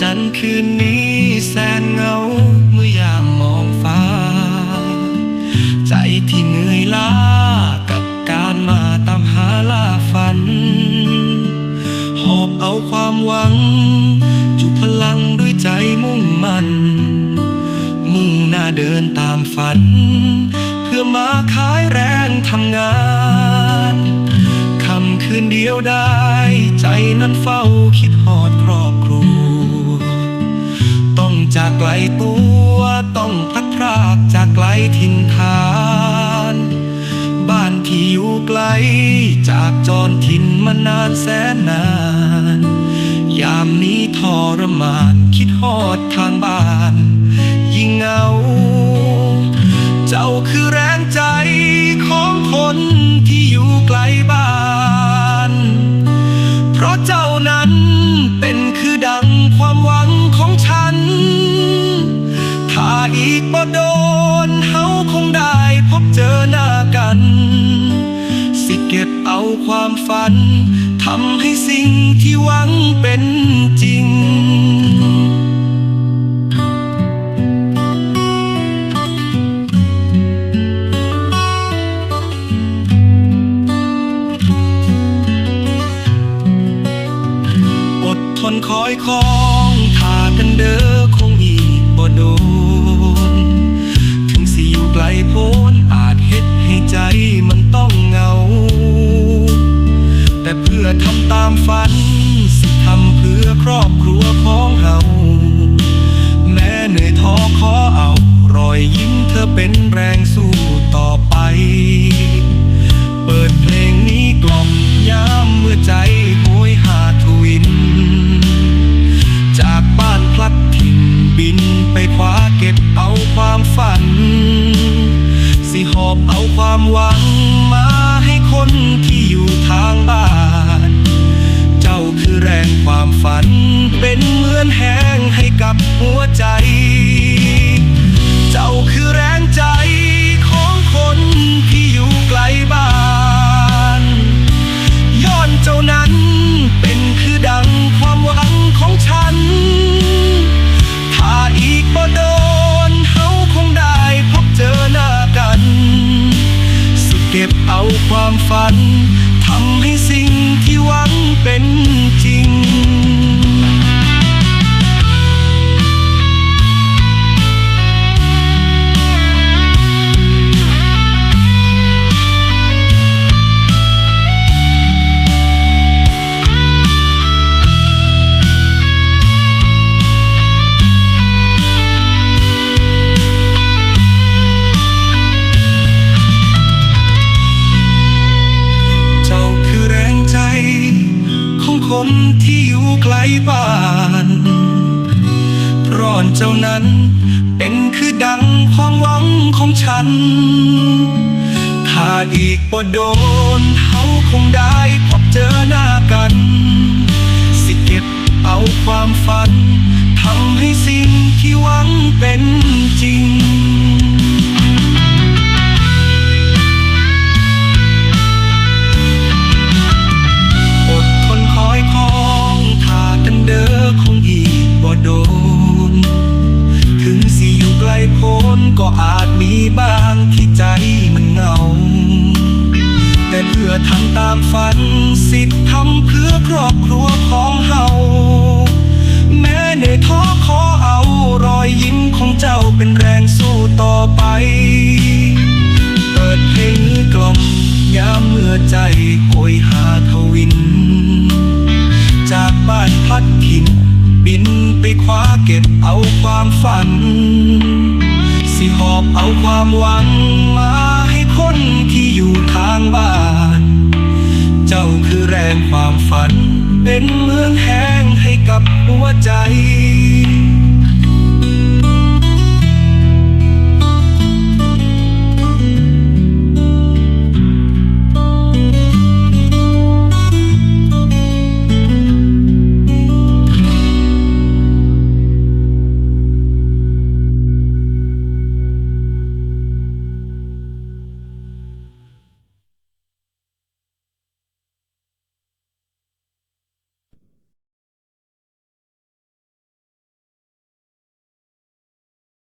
จันทร์คืนนี้แสนเงาเมื่อยามมองฟ้า ใจที่เหนื่อยล้ากับการมาตามหาล่าฝัน หอบเอาความหวัง จุพลังด้วยใจมุ่งมั่น มุ่งหน้าเดินตามฝัน เพื่อมาขายแรงทำงานคำคืนเดียวได้ ใจนั้นเฝ้าคิดหอดครอบ จากไกลตัวต้องพัดพรากจากไกลถิ่นฐาน บ้านที่อยู่ไกล จากจรถิ่นมานานแสนนาน ยามนี้ทรมานคิดฮอดทางบ้าน ยิ่งเงา เจ้าคือแรงใจของคนที่อยู่ไกลบ้าน เพราะเจ้านั้นเป็น อีกบ่โดนเฮาคงได้พบเจอหน้ากัน สิเก็บเอาความฝันทำให้สิ่งที่หวังเป็นจริงอดทนคอยคองถ้ากันเด้อคงอีกบ่โดน ลโพ้นอาจเฮ็ดให้ใจมันต้องเหงา แต่เพื่อทำตามฝัน สิทำเพื่อครอบครัวของเฮาแม้เหนื่อยท้อขอเอา รอยยิ้มเธอเป็นแรงสู้ต่อไป เปิดเพลงนี้กล่อมยามเมื่อใจ อบเอาความหวังมาให้คนที่อยู่ทางบ้าน เจ้าคือแรงความฝันเป็นเหมือนแหง ฝันทำให้สิ่ง ที่อยู่ไกลบ้านเพราะเจ้านั้นเป็นคือดังความหวังของฉัน ถ้าอีกบ่โดนเบ้างที่ใจมันเหงา แต่เพื่อทำตามฝัน สิทธิ์ทำเพื่อครอบครัวของเฮาแม้ในท้อขอเอารอยยิ้มของเจ้าเป็นแรงสู้ต่อไป เปิดเพลงกล่อมยามเมื่อใจโหยหาทวิน จากบ้านพัดถิ่นบินไปคว้าเก็บเอาความฝัน สิหอบเอาความหวังมาให้คนที่อยู่ทางบ้าน เจ้าคือแรงความฝัน เป็นเมืองแห้งให้กับหัวใจ